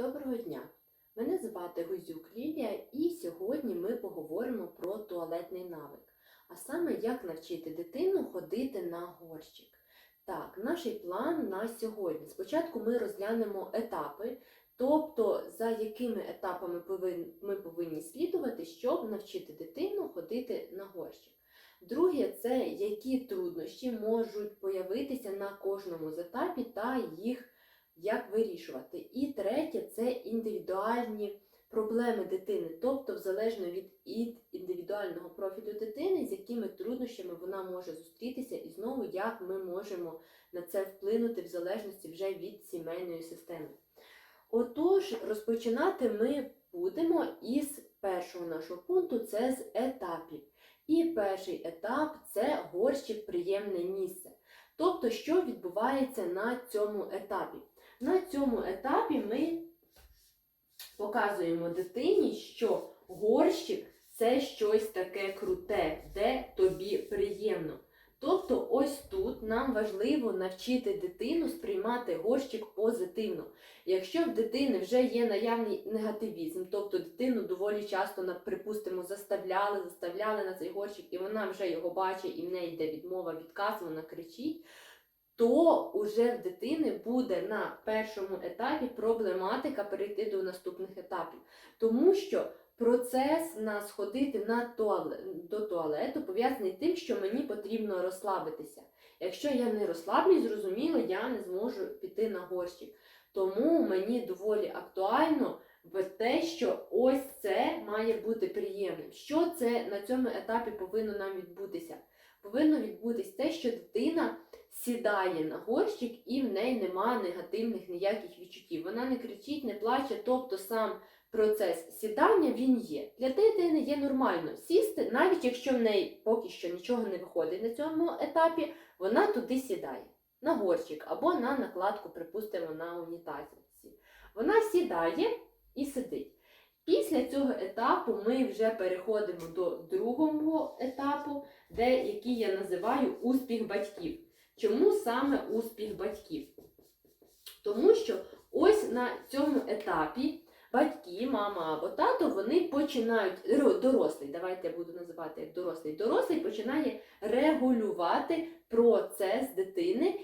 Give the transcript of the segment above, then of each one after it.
Доброго дня! Мене звати Гузюк Лілія, і сьогодні ми поговоримо про туалетний навик, а саме як навчити дитину ходити на горщик. Так, наш план на сьогодні. Спочатку ми розглянемо етапи, тобто за якими етапами ми повинні слідувати, щоб навчити дитину ходити на горщик. Друге, це які труднощі можуть появитися на кожному з етапів та їх як вирішувати. І третє це індивідуальні проблеми дитини, тобто залежно від індивідуального профілю дитини, з якими труднощами вона може зустрітися, і знову як ми можемо на це вплинути в залежності вже від сімейної системи. Отож, розпочинати ми будемо із першого нашого пункту це з етапів. І перший етап це горщик приємне місце. Тобто, що відбувається на цьому етапі? На цьому етапі ми показуємо дитині, що горщик це щось таке круте, де тобі приємно. Тобто, ось тут нам важливо навчити дитину сприймати горщик позитивно. Якщо в дитини вже є наявний негативізм, тобто дитину доволі часто, припустимо, заставляли, заставляли на цей горщик, і вона вже його бачить, і в неї йде відмова, відказ, вона кричить, то уже в дитини буде на першому етапі проблематика перейти до наступних етапів. Тому що процес нас ходити на туалет, до туалету пов'язаний тим, що мені потрібно розслабитися. Якщо я не розслаблюсь, зрозуміло, я не зможу піти на горщик. Тому мені доволі актуально те, що ось це має бути приємним. Що це на цьому етапі повинно нам відбутися? Повинно відбутись те, що дитина сідає на горщик і в неї нема негативних ніяких відчуттів. Вона не кричить, не плаче, тобто сам процес сідання він є. Для дитини є нормально сісти, навіть якщо в неї поки що нічого не виходить на цьому етапі, вона туди сідає на горщик або на накладку, припустимо, на унітазі. Вона сідає і сидить. Після цього етапу ми вже переходимо до другого етапу, де, який я називаю успіх батьків. Чому саме успіх батьків? Тому що ось на цьому етапі батьки, мама або тато, вони починають дорослий, давайте я буду називати як дорослий. Дорослий починає регулювати процес дитини,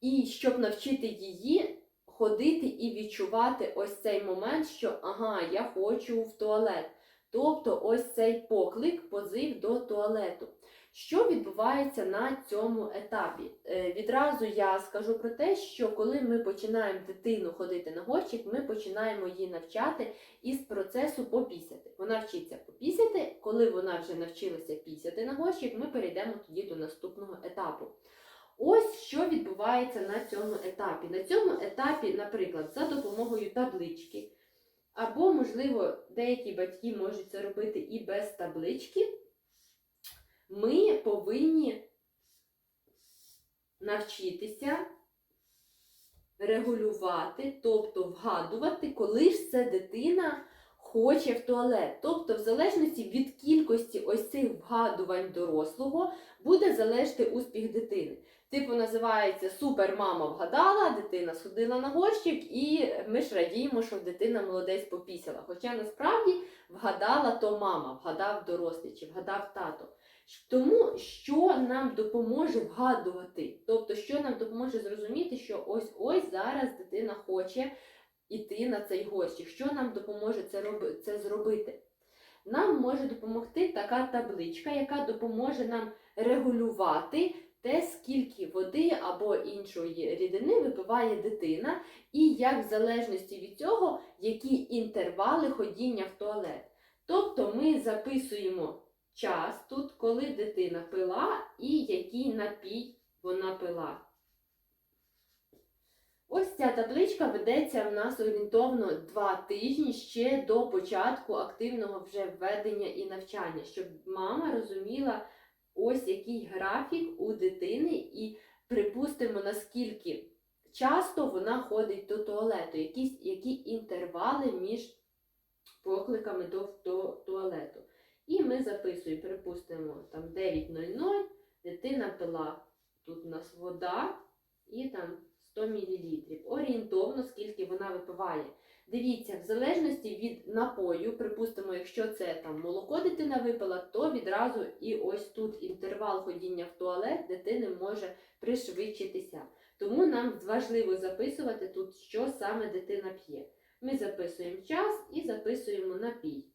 і щоб навчити її ходити і відчувати ось цей момент, що ага, я хочу в туалет. Тобто ось цей поклик, позив до туалету. Що відбувається на цьому етапі? Е, Відразу я скажу про те, що коли ми починаємо дитину ходити на горщик, ми починаємо її навчати із процесу попісяти. Вона вчиться попісяти. Коли вона вже навчилася пісяти на горщик, ми перейдемо тоді до наступного етапу. Ось що відбувається на цьому етапі. На цьому етапі, наприклад, за допомогою таблички, або, можливо, деякі батьки можуть це робити і без таблички, ми повинні навчитися регулювати, тобто вгадувати, коли ж це дитина хоче в туалет. Тобто, в залежності від кількості ось цих вгадувань дорослого буде залежати успіх дитини. Типу називається Супер мама вгадала, дитина сходила на горщик, і ми ж радіємо, що дитина молодець попісяла. Хоча насправді вгадала то мама, вгадав дорослий чи вгадав тато. Тому що нам допоможе вгадувати, тобто, що нам допоможе зрозуміти, що ось ось зараз дитина хоче йти на цей горщик. Що нам допоможе це, роби, це зробити? Нам може допомогти така табличка, яка допоможе нам регулювати те, скільки води або іншої рідини випиває дитина, і як в залежності від цього, які інтервали ходіння в туалет. Тобто ми записуємо час тут, коли дитина пила і який напій вона пила. Ось ця табличка ведеться в нас орієнтовно 2 тижні ще до початку активного вже введення і навчання, щоб мама розуміла, ось який графік у дитини, і припустимо, наскільки часто вона ходить до туалету, якісь, які інтервали між покликами до, до туалету. І ми записуємо, припустимо, там 9.00, дитина пила. Тут у нас вода і там 100 мл. Орієнтовно, скільки вона випиває. Дивіться, в залежності від напою, припустимо, якщо це там молоко дитина випила, то відразу і ось тут інтервал ходіння в туалет дитини може пришвидшитися. Тому нам важливо записувати тут, що саме дитина п'є. Ми записуємо час і записуємо напій.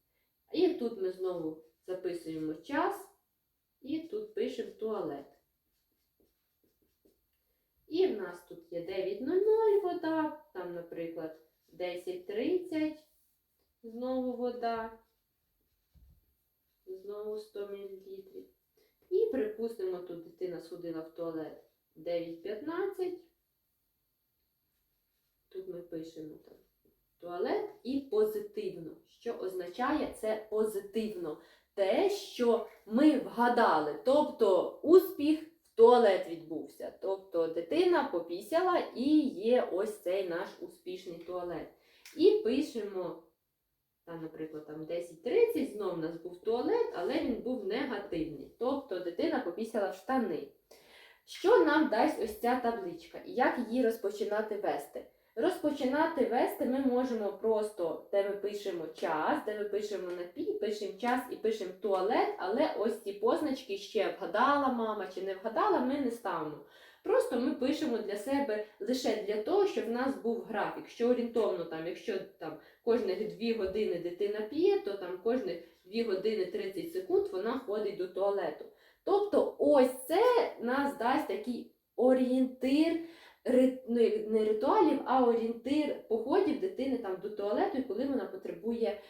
І тут ми знову записуємо час і тут пишемо туалет. І в нас тут є 9.00 вода, там, наприклад, 10.30, знову вода, знову 100 мл. І припустимо, тут дитина сходила в туалет 9.15. Тут ми пишемо там туалет і позитивно. Що означає це позитивно? Те, що ми вгадали, тобто успіх в туалет відбувся. Тобто дитина попісяла і є ось цей наш успішний туалет. І пишемо, там, наприклад, там 10.30, знов у нас був туалет, але він був негативний. Тобто дитина попісяла в штани. Що нам дасть ось ця табличка і як її розпочинати вести? Розпочинати вести ми можемо просто, де ми пишемо час, де ми пишемо напій, пишемо час і пишемо туалет, але ось ці позначки ще вгадала мама чи не вгадала, ми не ставимо. Просто ми пишемо для себе лише для того, щоб в нас був графік. Що орієнтовно, там, якщо там кожних 2 години дитина п'є, то там кожних 2 години 30 секунд вона ходить до туалету. Тобто, ось це нас дасть такий орієнтир не ритуалів, а орієнтир походів дитини там до туалету, і коли вона потребує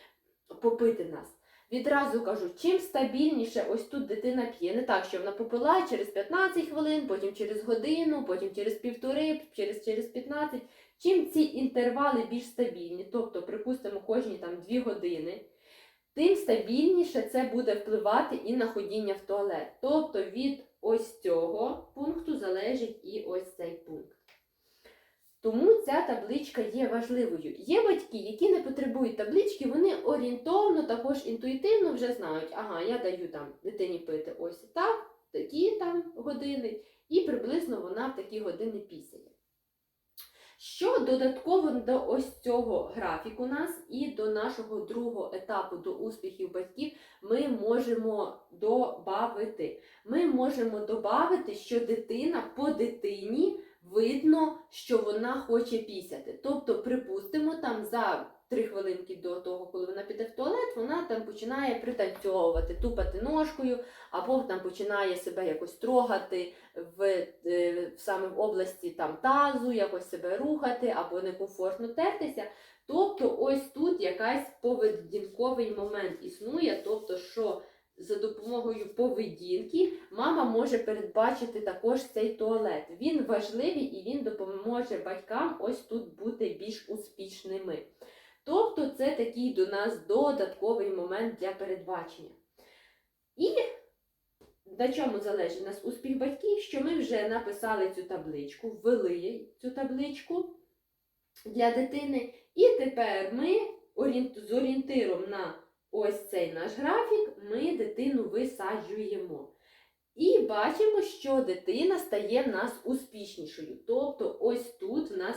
попити нас. Відразу кажу, чим стабільніше ось тут дитина п'є, не так, що вона попила через 15 хвилин, потім через годину, потім через півтори, через, через 15. Чим ці інтервали більш стабільні, тобто, припустимо, кожні там 2 години, тим стабільніше це буде впливати і на ходіння в туалет. Тобто від ось цього пункту залежить і ось цей пункт. Тому ця табличка є важливою. Є батьки, які не потребують таблички, вони орієнтовно, також інтуїтивно вже знають, ага, я даю там дитині пити ось так, такі там години, і приблизно вона в такі години пісяє. Що додатково до ось цього графіку нас і до нашого другого етапу до успіхів батьків ми можемо додати. Ми можемо додати, що дитина по дитині видно, що вона хоче пісяти. Тобто, припустимо, там за три хвилинки до того, коли вона піде в туалет, вона там починає пританцьовувати, тупати ножкою, або там починає себе якось трогати в, е, в саме в області там тазу, якось себе рухати, або некомфортно тертися. Тобто, ось тут якась поведінковий момент існує, тобто, що за допомогою поведінки мама може передбачити також цей туалет. Він важливий і він допоможе батькам ось тут бути більш успішними. Тобто, це такий до нас додатковий момент для передбачення. І на чому залежить нас успіх батьків, що ми вже написали цю табличку, ввели цю табличку для дитини, і тепер ми з орієнтиром на ось цей наш графік ми дитину висаджуємо. І бачимо, що дитина стає в нас успішнішою. Тобто, ось тут в нас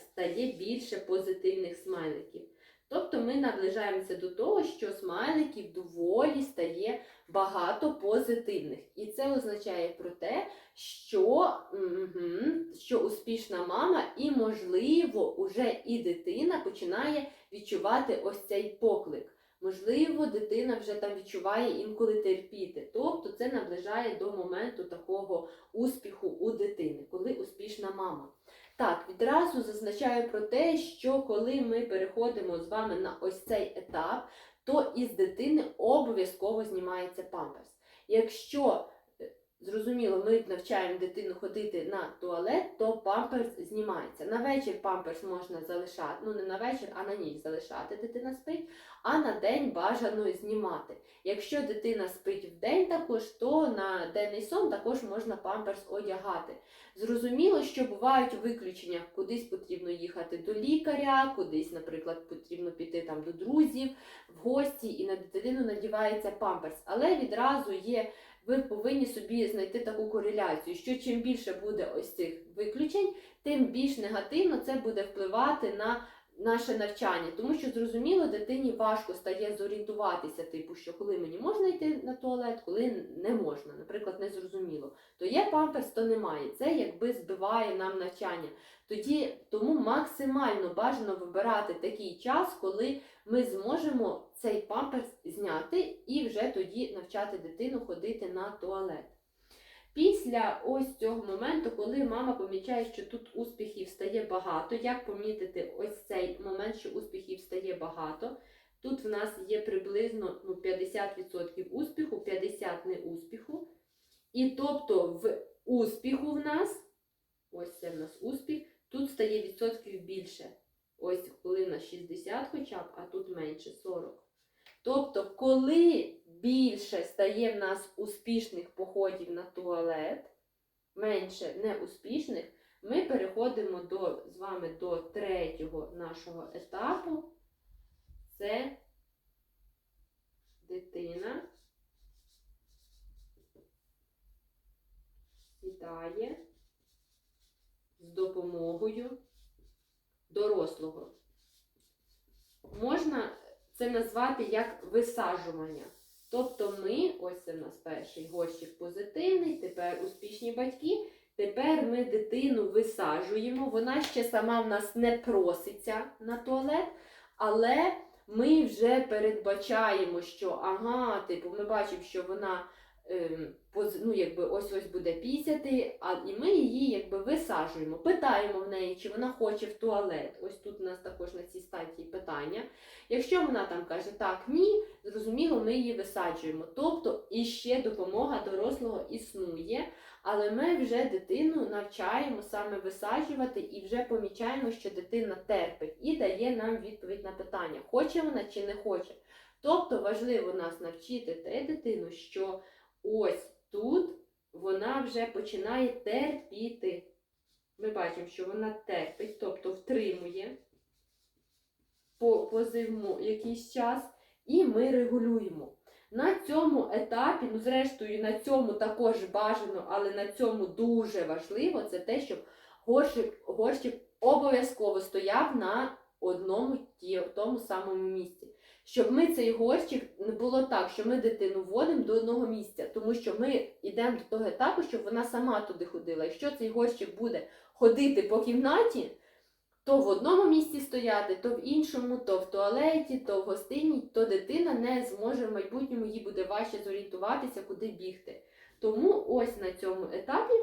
стає більше позитивних смайликів. Тобто ми наближаємося до того, що смайликів доволі стає багато позитивних. І це означає про те, що, мгм, що успішна мама і, можливо, уже і дитина починає відчувати ось цей поклик. Можливо, дитина вже там відчуває інколи терпіти. Тобто це наближає до моменту такого успіху у дитини, коли успішна мама. Так, відразу зазначаю про те, що коли ми переходимо з вами на ось цей етап, то із дитини обов'язково знімається памперс. Якщо Зрозуміло, ми навчаємо дитину ходити на туалет, то памперс знімається. На вечір памперс можна залишати, ну не на вечір, а на ніч залишати дитина спить, а на день бажано знімати. Якщо дитина спить в день також, то на денний сон також можна памперс одягати. Зрозуміло, що бувають виключення, кудись потрібно їхати до лікаря, кудись, наприклад, потрібно піти там до друзів в гості, і на дитину надівається памперс. Але відразу є ви повинні собі знайти таку кореляцію, що чим більше буде ось цих виключень, тим більш негативно це буде впливати на наше навчання, тому що зрозуміло, дитині важко стає зорієнтуватися, типу, що коли мені можна йти на туалет, коли не можна, наприклад, не зрозуміло. То є памперс, то немає. Це якби збиває нам навчання. Тоді тому максимально бажано вибирати такий час, коли ми зможемо цей памперс зняти і вже тоді навчати дитину ходити на туалет. Після ось цього моменту, коли мама помічає, що тут успіхів стає багато, як помітити ось цей момент, що успіхів стає багато? Тут в нас є приблизно ну, 50% успіху, 50% неуспіху. І тобто в успіху в нас, ось це в нас успіх, тут стає відсотків більше. Ось нас 60 хоча б, а тут менше 40. Тобто, коли більше стає в нас успішних походів на туалет, менше неуспішних, ми переходимо до, з вами до третього нашого етапу. Це дитина сідає з допомогою дорослого. Можна це назвати як висаджування. Тобто ми, ось це в нас перший горщик позитивний, тепер успішні батьки. Тепер ми дитину висаджуємо, вона ще сама в нас не проситься на туалет, але ми вже передбачаємо, що ага, типу, ми бачимо, що вона ем, ну, якби ось ось буде пісяти, а і ми її якби висаджуємо, питаємо в неї, чи вона хоче в туалет. Ось тут у нас також на цій стадії питання. Якщо вона там каже так, ні, зрозуміло, ми її висаджуємо. Тобто іще допомога дорослого існує, але ми вже дитину навчаємо саме висаджувати і вже помічаємо, що дитина терпить і дає нам відповідь на питання, хоче вона чи не хоче. Тобто важливо нас навчити те дитину, що ось тут вона вже починає терпіти. Ми бачимо, що вона терпить, тобто втримує по позивну якийсь час, і ми регулюємо. На цьому етапі, ну зрештою, на цьому також бажано, але на цьому дуже важливо, це те, щоб горщик, горщик обов'язково стояв на одному тому самому місці. Щоб ми цей горщик не було так, що ми дитину вводимо до одного місця, тому що ми йдемо до того етапу, щоб вона сама туди ходила. Якщо цей горщик буде ходити по кімнаті, то в одному місці стояти, то в іншому, то в туалеті, то в гостині, то дитина не зможе в майбутньому, їй буде важче зорієнтуватися, куди бігти. Тому ось на цьому етапі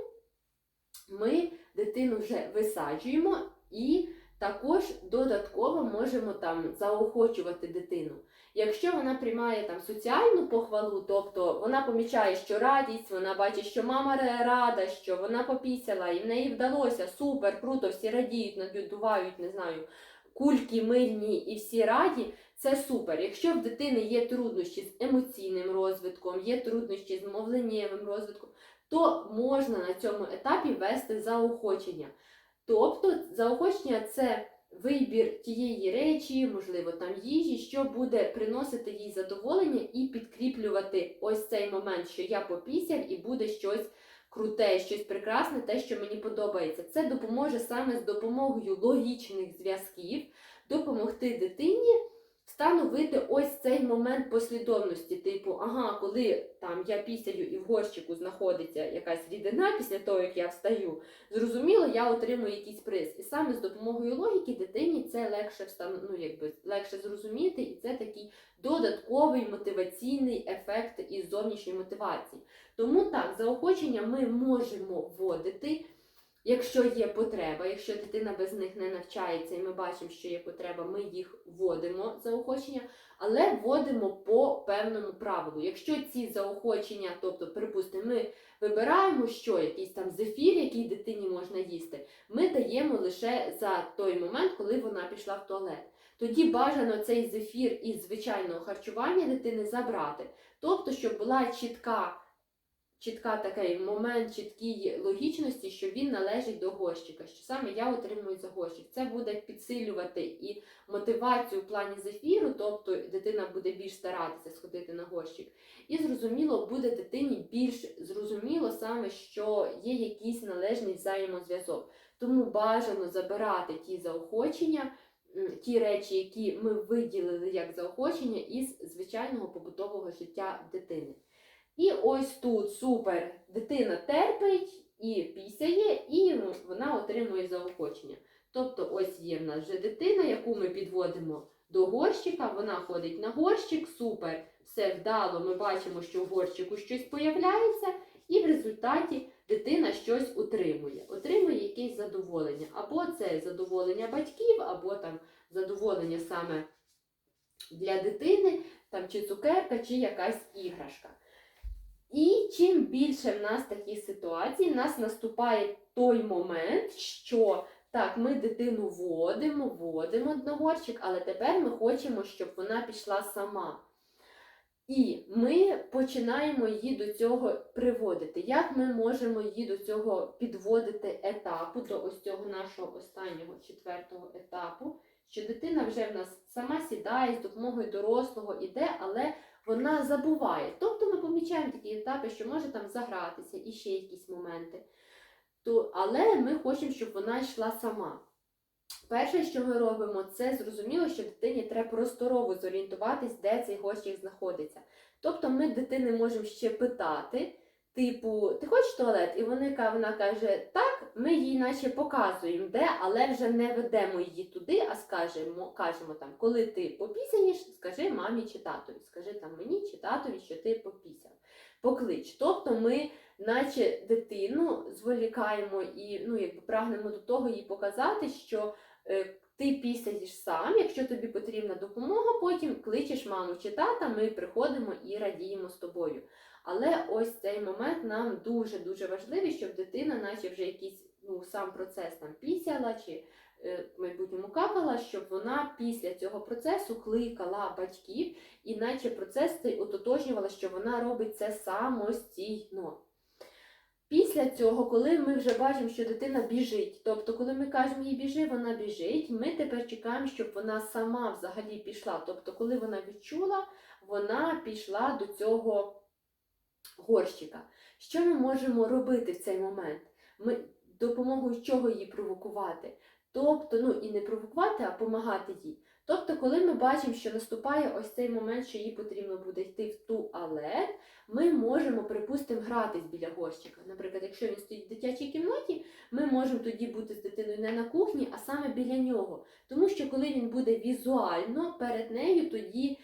ми дитину вже висаджуємо і також додатково можемо там заохочувати дитину. Якщо вона приймає там соціальну похвалу, тобто вона помічає, що радість, вона бачить, що мама рада, що вона попісяла, і в неї вдалося, супер, круто, всі радіють, надувають, не знаю, кульки мильні і всі раді, це супер. Якщо в дитини є труднощі з емоційним розвитком, є труднощі з мовленнєвим розвитком, то можна на цьому етапі вести заохочення. Тобто заохочення це вибір тієї речі, можливо, там їжі, що буде приносити їй задоволення і підкріплювати ось цей момент, що я попісяв і буде щось круте, щось прекрасне, те, що мені подобається. Це допоможе саме з допомогою логічних зв'язків допомогти дитині встановити ось цей момент послідовності, типу, ага, коли там я пісяю і в горщику знаходиться якась рідина після того, як я встаю, зрозуміло, я отримую якийсь приз. І саме з допомогою логіки дитині це легше встан... ну, якби, легше зрозуміти, і це такий додатковий мотиваційний ефект із зовнішньої мотивації. Тому так, заохочення ми можемо вводити. Якщо є потреба, якщо дитина без них не навчається, і ми бачимо, що є потреба, ми їх вводимо заохочення, але вводимо по певному правилу. Якщо ці заохочення, тобто, припустимо, ми вибираємо, що якийсь там зефір, який дитині можна їсти, ми даємо лише за той момент, коли вона пішла в туалет. Тоді бажано цей зефір із звичайного харчування дитини забрати, тобто, щоб була чітка чітка такий момент чіткій логічності, що він належить до горщика, що саме я отримую за горщик. Це буде підсилювати і мотивацію в плані зефіру, тобто дитина буде більш старатися сходити на горщик. І зрозуміло, буде дитині більш зрозуміло саме, що є якийсь належний взаємозв'язок. Тому бажано забирати ті заохочення ті речі, які ми виділили як заохочення із звичайного побутового життя дитини. І ось тут супер, дитина терпить і пісяє, і вона отримує заохочення. Тобто, ось є в нас вже дитина, яку ми підводимо до горщика, вона ходить на горщик, супер, все вдало, ми бачимо, що в горщику щось появляється, і в результаті дитина щось утримує, отримує якесь задоволення. Або це задоволення батьків, або там задоволення саме для дитини, там чи цукерка, чи якась іграшка. І чим більше в нас таких ситуацій, в нас наступає той момент, що так, ми дитину водимо, водимо на горщик, але тепер ми хочемо, щоб вона пішла сама. І ми починаємо її до цього приводити. Як ми можемо її до цього підводити етапу, до ось цього нашого останнього четвертого етапу, що дитина вже в нас сама сідає з допомогою дорослого іде, але вона забуває. Тобто ми помічаємо такі етапи, що може там загратися і ще якісь моменти. То, але ми хочемо, щоб вона йшла сама. Перше, що ми робимо, це зрозуміло, що дитині треба просторово зорієнтуватись, де цей горщик знаходиться. Тобто ми дитини можемо ще питати, типу, ти хочеш туалет? І вона, вона каже, так, ми їй наче показуємо, де, але вже не ведемо її туди, а скажемо, кажемо там, коли ти попісяєш, скажи мамі чи татові, скажи там мені чи татові, що ти попісяв. Поклич. Тобто ми наче дитину зволікаємо і ну, якби прагнемо до того їй показати, що е, ти пісяєш сам, якщо тобі потрібна допомога, потім кличеш маму чи тата, ми приходимо і радіємо з тобою. Але ось цей момент нам дуже-дуже важливий, щоб дитина, наче вже якийсь ну, сам процес там пісяла чи е, в майбутньому какала, щоб вона після цього процесу кликала батьків, і наче процес цей ототожнювала, що вона робить це самостійно. Після цього, коли ми вже бачимо, що дитина біжить, тобто, коли ми кажемо їй біжи, вона біжить, ми тепер чекаємо, щоб вона сама взагалі пішла. Тобто, коли вона відчула, вона пішла до цього горщика. Що ми можемо робити в цей момент? Ми допомогою чого її провокувати? Тобто, ну і не провокувати, а допомагати їй. Тобто, коли ми бачимо, що наступає ось цей момент, що їй потрібно буде йти в туалет, ми можемо, припустимо, гратись біля горщика. Наприклад, якщо він стоїть в дитячій кімнаті, ми можемо тоді бути з дитиною не на кухні, а саме біля нього. Тому що коли він буде візуально перед нею, тоді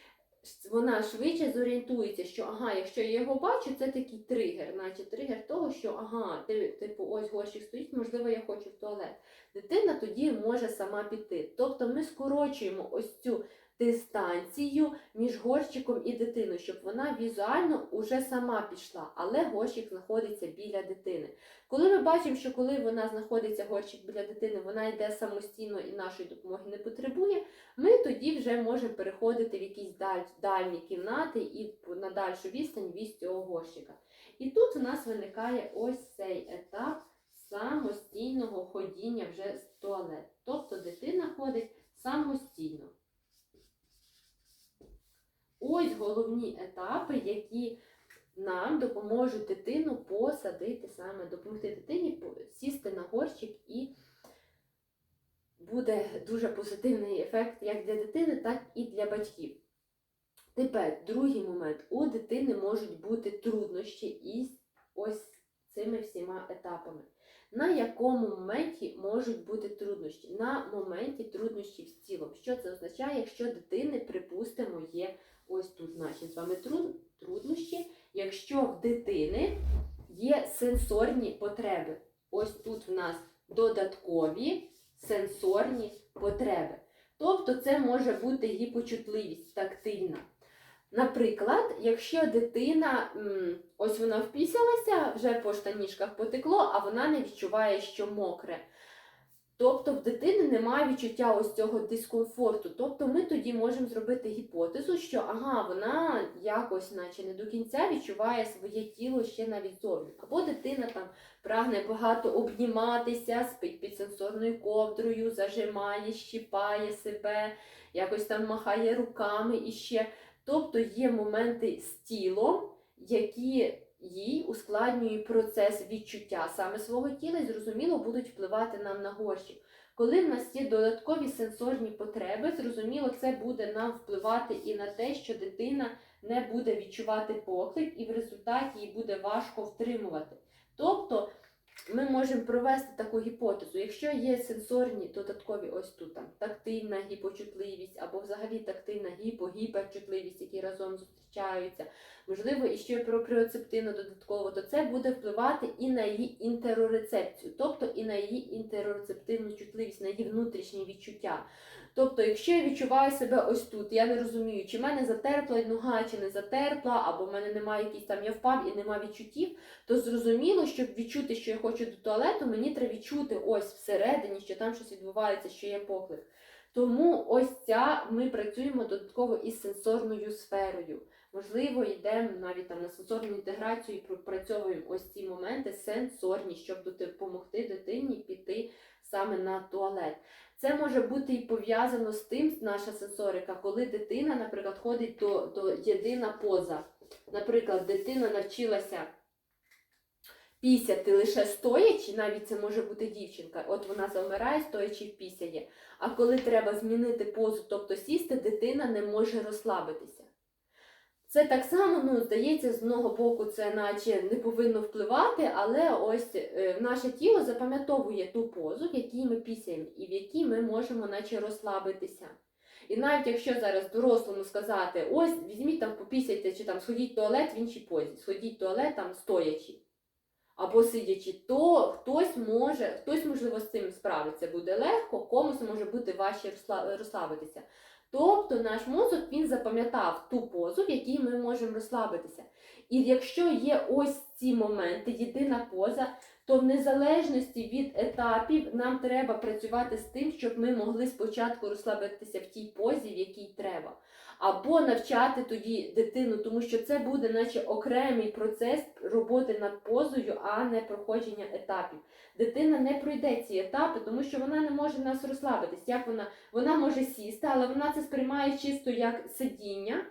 вона швидше зорієнтується, що ага, якщо я його бачу, це такий тригер, наче тригер того, що ага, ти, типу, ось горщик стоїть, можливо, я хочу в туалет. Дитина тоді може сама піти. Тобто ми скорочуємо ось цю дистанцію між горщиком і дитиною, щоб вона візуально уже сама пішла, але горщик знаходиться біля дитини. Коли ми бачимо, що коли вона знаходиться горщик біля дитини, вона йде самостійно і нашої допомоги не потребує, ми тоді вже можемо переходити в якісь даль, дальні кімнати і на дальшу відстань від цього горщика. І тут у нас виникає ось цей етап самостійного ходіння вже в туалет. Тобто дитина ходить самостійно. Ось головні етапи, які нам допоможуть дитину посадити саме, допомогти дитині сісти на горщик і буде дуже позитивний ефект як для дитини, так і для батьків. Тепер, другий момент. У дитини можуть бути труднощі із ось цими всіма етапами. На якому моменті можуть бути труднощі? На моменті труднощів з тілом. Що це означає, якщо дитини, припустимо, є ось тут наші з вами труднощі, якщо в дитини є сенсорні потреби. Ось тут в нас додаткові сенсорні потреби. Тобто це може бути гіпочутливість тактильна. Наприклад, якщо дитина, ось вона впісялася, вже по штанішках потекло, а вона не відчуває, що мокре. Тобто в дитини немає відчуття ось цього дискомфорту. Тобто ми тоді можемо зробити гіпотезу, що ага, вона якось, наче не до кінця відчуває своє тіло ще навіть зовні. Або дитина там прагне багато обніматися, спить під сенсорною ковдрою, зажимає, щіпає себе, якось там махає руками і ще. Тобто є моменти з тілом, які їй ускладнюють процес відчуття саме свого тіла і зрозуміло будуть впливати нам на горщик. Коли в нас є додаткові сенсорні потреби, зрозуміло, це буде нам впливати і на те, що дитина не буде відчувати поклик, і в результаті їй буде важко втримувати. Тобто ми можемо провести таку гіпотезу. Якщо є сенсорні додаткові, ось тут там тактильна гіпочутливість або взагалі тактильна гіпо-гіперчутливість, які разом зустрічаються, можливо, і ще пропріоцептивно додатково, то це буде впливати і на її інтерорецепцію, тобто і на її інтерорецептивну чутливість, на її внутрішні відчуття. Тобто, якщо я відчуваю себе ось тут, я не розумію, чи в мене затерпла нога, чи не затерпла, або в мене немає якісь там, я впав і нема відчуттів, то зрозуміло, щоб відчути, що я хочу до туалету, мені треба відчути ось всередині, що там щось відбувається, що є поклик. Тому ось ця ми працюємо додатково із сенсорною сферою. Можливо, йдемо навіть там на сенсорну інтеграцію і пропрацьовуємо ось ці моменти сенсорні, щоб допомогти дитині піти саме на туалет. Це може бути і пов'язано з тим, наша сенсорика, коли дитина, наприклад, ходить до, до єдина поза. Наприклад, дитина навчилася пісяти лише стоячи, навіть це може бути дівчинка. От вона завмирає, стоячи пісяє. А коли треба змінити позу, тобто сісти, дитина не може розслабитися. Це так само, ну, здається, з одного боку це наче не повинно впливати, але ось е, наше тіло запам'ятовує ту позу, в якій ми пісяємо, і в якій ми можемо наче розслабитися. І навіть якщо зараз дорослому сказати, ось візьміть там, попісяйте, чи там сходіть в туалет в іншій позі, сходіть в туалет там стоячи або сидячи, то хтось може, хтось, можливо, з цим справиться буде легко, комусь може бути важче розслабитися. Тобто наш мозок він запам'ятав ту позу, в якій ми можемо розслабитися. І якщо є ось ці моменти, єдина поза, то в незалежності від етапів нам треба працювати з тим, щоб ми могли спочатку розслабитися в тій позі, в якій треба. Або навчати тоді дитину, тому що це буде наче окремий процес роботи над позою, а не проходження етапів. Дитина не пройде ці етапи, тому що вона не може нас розслабитись. Як вона? Вона може сісти, але вона це сприймає чисто як сидіння.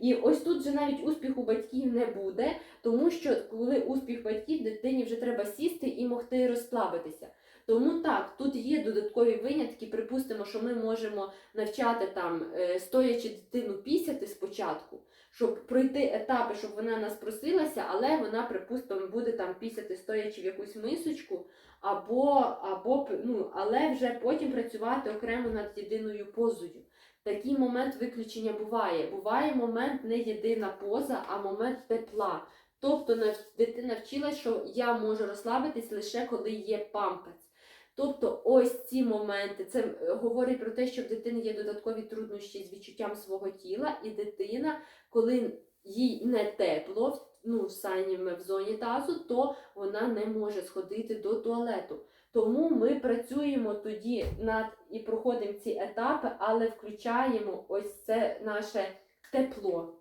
І ось тут вже навіть успіху батьків не буде, тому що коли успіх батьків, дитині вже треба сісти і могти розслабитися. Тому так, тут є додаткові винятки. Припустимо, що ми можемо навчати там, е, стоячи дитину пісяти спочатку, щоб пройти етапи, щоб вона нас просилася, але вона, припустимо, буде там пісяти стоячи в якусь мисочку, або, або ну, але вже потім працювати окремо над єдиною позою. Такий момент виключення буває. Буває момент не єдина поза, а момент тепла. Тобто дитина вчилась, що я можу розслабитись лише коли є памперс. Тобто ось ці моменти, це е, говорить про те, що в дитини є додаткові труднощі з відчуттям свого тіла, і дитина, коли їй не тепло, ну, саме в зоні тазу, то вона не може сходити до туалету. Тому ми працюємо тоді над і проходимо ці етапи, але включаємо ось це наше тепло.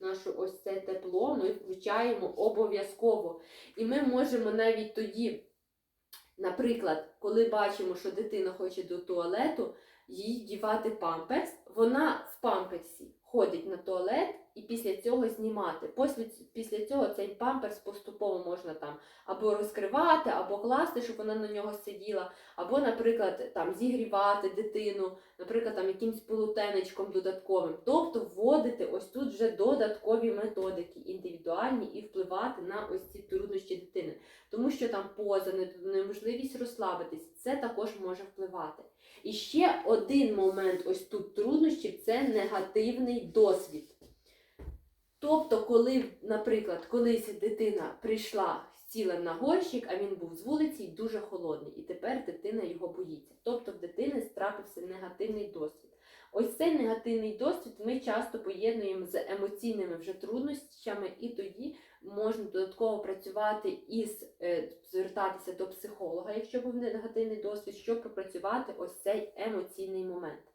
Наше ось це тепло ми включаємо обов'язково. І ми можемо навіть тоді, наприклад, коли бачимо, що дитина хоче до туалету, їй дівати памперс, вона в памперсі ходить на туалет і після цього знімати. Після, після цього цей памперс поступово можна там або розкривати, або класти, щоб вона на нього сиділа, або, наприклад, там зігрівати дитину, наприклад, там якимсь полутенечком додатковим. Тобто вводити ось тут вже додаткові методики, індивідуальні, і впливати на ось ці труднощі дитини. Тому що там поза, неможливість розслабитись, це також може впливати. І ще один момент ось тут труднощів це негативний досвід. Тобто, коли, наприклад, колись дитина прийшла сіла на горщик, а він був з вулиці і дуже холодний, і тепер дитина його боїться. Тобто в дитини трапився негативний досвід. Ось цей негативний досвід ми часто поєднуємо з емоційними вже труднощами, і тоді можна додатково працювати із е, звертатися до психолога, якщо був негативний досвід, щоб пропрацювати ось цей емоційний момент.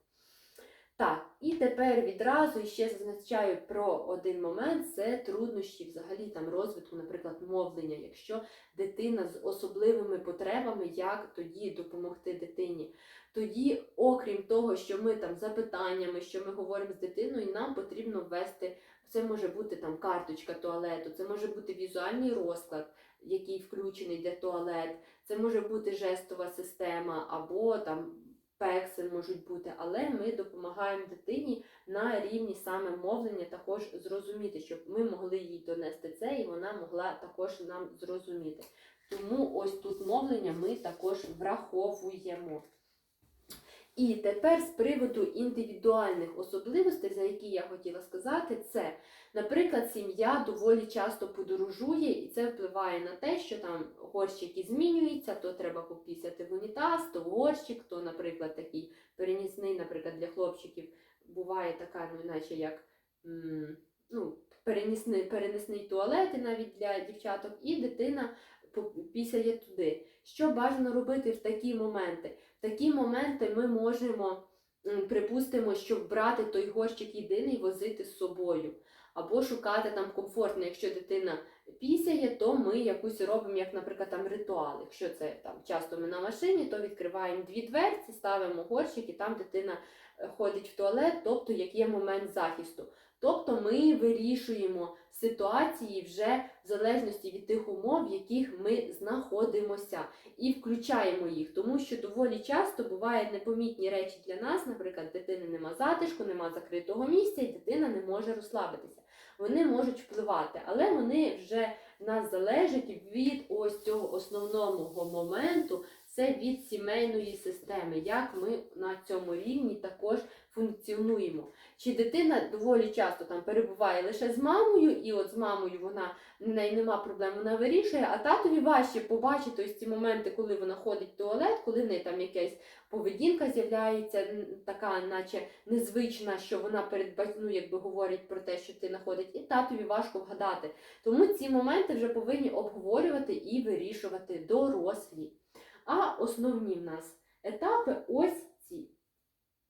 Так, і тепер відразу ще зазначаю про один момент: це труднощі взагалі там розвитку, наприклад, мовлення. Якщо дитина з особливими потребами, як тоді допомогти дитині? Тоді, окрім того, що ми там запитаннями, що ми говоримо з дитиною, нам потрібно ввести. Це може бути там карточка туалету, це може бути візуальний розклад, який включений для туалет. Це може бути жестова система або там пекси можуть бути, але ми допомагаємо дитині на рівні саме мовлення також зрозуміти, щоб ми могли їй донести це, і вона могла також нам зрозуміти. Тому ось тут мовлення ми також враховуємо. І тепер з приводу індивідуальних особливостей, за які я хотіла сказати, це, наприклад, сім'я доволі часто подорожує, і це впливає на те, що там горщики змінюються, то треба попісяти в унітаз, то горщик, то, наприклад, такий перенісний, наприклад, для хлопчиків буває така, ну, наче як ну, перенісний, перенесний туалет, і навіть для дівчаток, і дитина пісяє туди. Що бажано робити в такі моменти? Такі моменти ми можемо, припустимо, щоб брати той горщик єдиний возити з собою. Або шукати там комфортно, якщо дитина пісяє, то ми якусь робимо, як, наприклад, там ритуал. Якщо це там часто ми на машині, то відкриваємо дві дверці, ставимо горщик, і там дитина е, ходить в туалет, тобто як є момент захисту. Тобто ми вирішуємо ситуації вже в залежності від тих умов, в яких ми знаходимося, і включаємо їх, тому що доволі часто бувають непомітні речі для нас, наприклад, дитини нема затишку, нема закритого місця, і дитина не може розслабитися. Вони можуть впливати, але вони вже в нас залежать від ось цього основного моменту, це від сімейної системи, як ми на цьому рівні також функціонуємо. Чи дитина доволі часто там перебуває лише з мамою, і от з мамою вона в неї нема проблем, вона вирішує, а татові важче побачити ось ці моменти, коли вона ходить в туалет, коли в неї там якась поведінка з'являється, така, наче незвична, що вона перед ну, якби говорить про те, що ти знаходить, і татові важко вгадати. Тому ці моменти вже повинні обговорювати і вирішувати дорослі. А основні в нас етапи ось ці.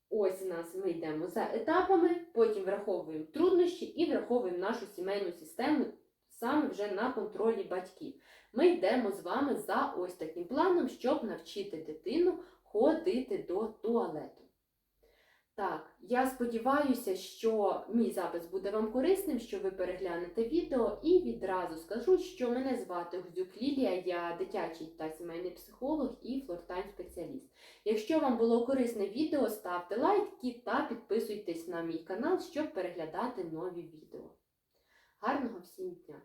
Ось у нас ми йдемо за етапами, потім враховуємо труднощі і враховуємо нашу сімейну систему саме вже на контролі батьків. Ми йдемо з вами за ось таким планом, щоб навчити дитину ходити до туалету. Так, я сподіваюся, що мій запис буде вам корисним, що ви переглянете відео, і відразу скажу, що мене звати Гудзюк Лілія, я дитячий та сімейний психолог і флортайм спеціаліст. Якщо вам було корисне відео, ставте лайки та підписуйтесь на мій канал, щоб переглядати нові відео. Гарного всім дня!